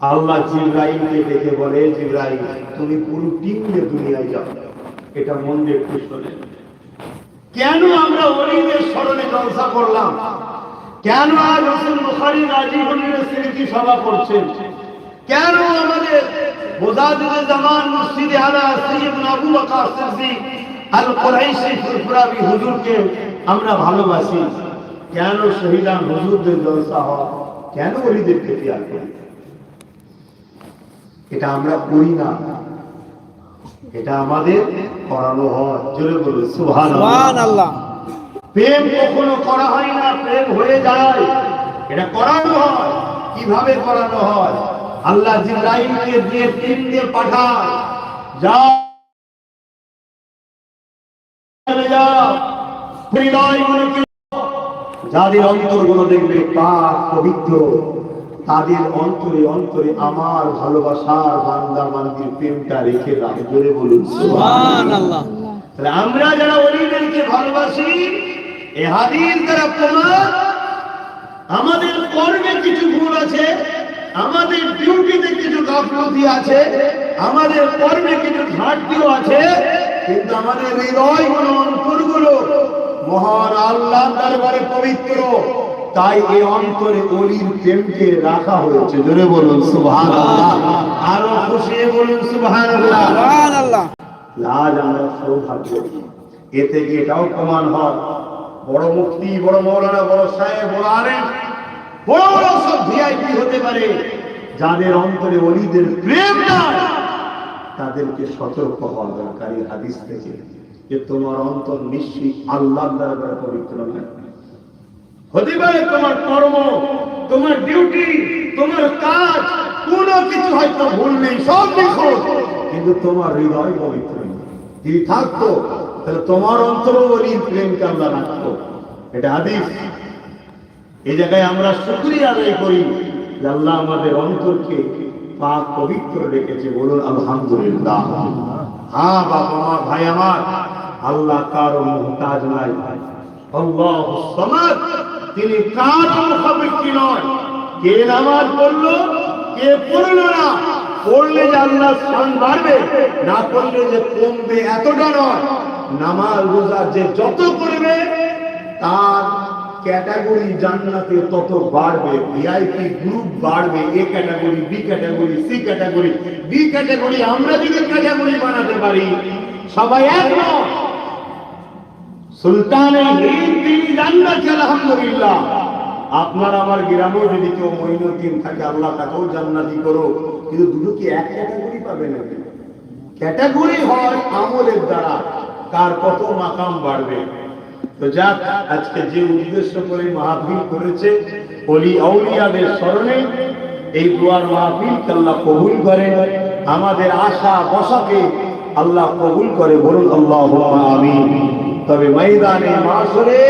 আল্লাহ জিব্রাইলকে দেখে বলে, জিব্রাইল, তুমি পুরো টিম নিয়ে দুনিয়ায় যাও। এটা মন দিয়ে একটু শোনেন কেন আমরা অলিদের স্মরণে জলসা করলাম? কেন আজ হোসেন বুখারী রাজীব হলিদের স্মৃতি সভা করছেন? কেন আমাদের মুজাহিদুল জামান মুর্শিদে আলা সৈয়দ আবু বকর সিদ্দিক আল কুরাইশি ফুরফুরাবি হুজুরকে আমরা ভালোবাসি? কেন শহীদান হুজুরদের জলসা হয়? কেন অলিদেরকে পেয়ার করি? এটা আমরা করি না। এটা আমাদের করানো হয়। জোরে বলুন সুবহানাল্লাহ। প্রেম কখনো করা হয় না প্রেম হয়ে যায়। এটা করানো হয়। কীভাবে করানো হয়? আল্লাহ জিব্রাইলকে দিয়ে তিন দিয়ে পাঠায় যাও যাদের অন্তরগুলো দেখবে পাক পবিত্র। তাদের অন্তরে অন্তরে আমার ভালোবাসার বান্দা বান্দির প্রেমটা রেখে জোরে বলুন তাহলে আমরা যারা অলিদেরকে ভালোবাসি, এ হাদিস দ্বারা প্রমাণ, আমাদের কর্মে কিছু ভুল আছে, আমাদের ডিউটিতে কিছু গাফলতি আছে, আমাদের কর্মে কিছু ঘাটতিও আছে, কিন্তু আমাদের হৃদয়গুলো অন্তরগুলো, মহান আল্লাহ দরবারে পবিত্র। তাই এই অন্তরে অলির প্রেমকে রাখা হয়েছে। জোরে বলুন সুবহানাল্লাহ। আরও খুশি বলুন আজ আমরা সৌভাগ্য। এ থেকে এটাও প্রমাণ হয়। বড় মুক্তি বড় মৌলানা বড় সাহেব বড় বড় বড় সব ভিআইপি হতে পারে। যাদের অন্তরে অলিদের প্রেম নাই তাদেরকে সতর্ক হওয়া দরকার এই হাদিস থেকে যে তোমার অন্তর নিশ্চিত আল্লাহ দরবারে পবিত্র নয়। হতে পারে তোমার কর্ম, তোমার ডিউটি তোমার কাজ, কোনো কিছু হয়তো ভুল নেই, সব নিখোঁজ। কিন্তু তোমার হৃদয় পবিত্র। যদি থাকতো, তাহলে তোমার অন্তর বলি প্রেমকে আমরা রাখতো এটা হাদিস। এই জায়গায় আমরা শুক্রিয়া আদায় করি যে আল্লাহ আমাদের অন্তরকে পাক পবিত্র রেখেছে। বলুন, আলহামদুলিল্লাহ। হ্যাঁ বাবা আমার ভাই, আমার। আল্লাহ কারও মুহতাজ নাই। আল্লাহ সমাদ। তিনি কারও মুখাপেক্ষী নয়? কে নামাজ পড়ল, কে পড়ল না? পড়লে যে আল্লাহ স্থান বাড়বে, না পড়লে যে কমবে এতটা নয়। নামাজ রোজা যে যত করবে, তার ক্যাটাগরি জান্নাতে তত বাড়বে। ভিআইপি গ্রুপ বাড়বে A category B category C category. B category আমরা যদি ক্যাটাগরি বানাতে পারি, সবাই এক নয়। আপনার আমার গ্রামেও যদি কেউ মঈনুদ্দিন থাকে, আল্লাহ তাকেও জান্নাতি করো কিন্তু দুটো কি এক ক্যাটাগরি পাবে না ক্যাটাগরি হয় আমলের দ্বারা কার কত মাকাম বাড়বে। তো যাক, আজকে যে উদ্দেশ্য করে মাহফিল করেছে, অলি আউলিয়াদের স্মরণে এই দুয়ার মাহফিল আল্লাহ কবুল করে আমাদের আশা, বসাকে আল্লাহ কবুল করে বলুন আল্লাহ আমিন। তবে ময়দানে মাসরে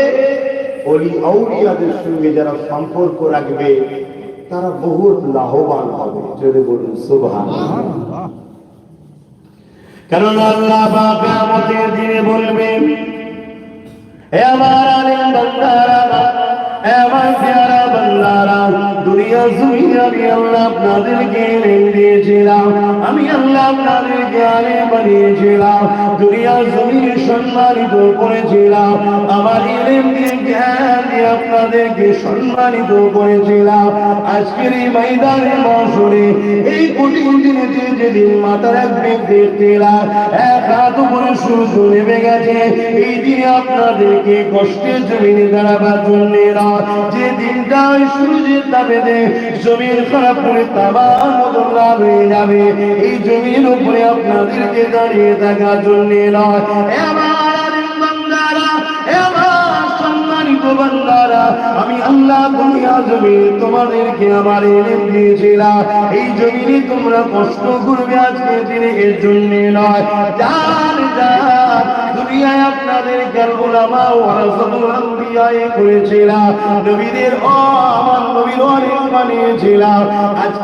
অলি আউলিয়াদের সঙ্গে যারা সম্পর্ক রাখবে, তারা বহুত লাভবান হবে। যদি বলুন, সুবহানাল্লাহ। কারণ আল্লাহ পাক কিয়ামতের দিনে বলবেন হে আমার বান্দারা হে আমার বান্দারা জমিনে আমি আল্লাহ আপনাদেরকে দিয়েছিলাম আমি আল্লাহ আপনাদেরকে আলেম বানিয়েছিলাম। সম্মানিত করেছিলাম। আমার আপনাদেরকে সম্মানিত করেছিলাম। আজকের এই ময়দানে মশরে আপনাদেরকে কষ্টের জমিনে দাঁড়াবার জন্য নয় যে দিনটা সূর্যের দামে জমির খারাপ করে তাবার হয়ে যাবে এই জমির উপরে আপনাদেরকে দাঁড়িয়ে থাকার জন্য নয়। আমি আল্লাহ তোমাদেরকে আমার এলেম দিয়েছিলাম। এই জমিনে তোমরা কষ্ট করবে আজকে দিনে, এর জন্য আপনাদের কালগুলামা ওয়ারাসাতুল আম্বিয়ায়ে করেছিলাম। নবীদের ও আমার নবীর অনেক বানিয়েছিলাম।